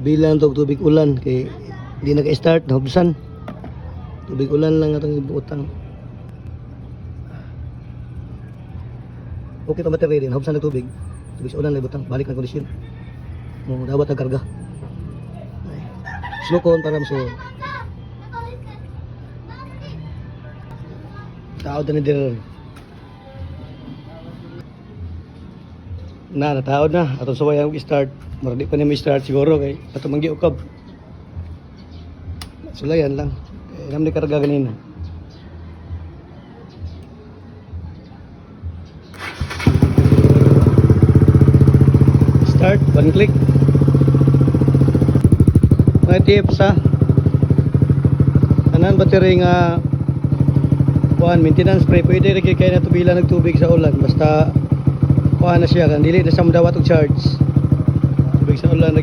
Bilang to tubig ulan kay di naka-start nahubsan. Tubig ulan lang atong ibuotang. Okay pa battery din, nahubsan na tubig. Tubig ulan lang ibutang, balik ang kondisyon. Mo dapat ang karga. Slukon para mo Tao na ni Na, nataod na. Atong saway ang start. Maradi pa niya may start siguro kay ato manggi ukab. Sulayan lang. Eh, nam ni karga ganina. Start, one click. May tips ha. Tanan battery nga kuan maintenance spray pwede rin kay na tubila nagtubig sa ulan basta kuan na siya? Kan dili na sa mudawat og charge. Tubig sa ulan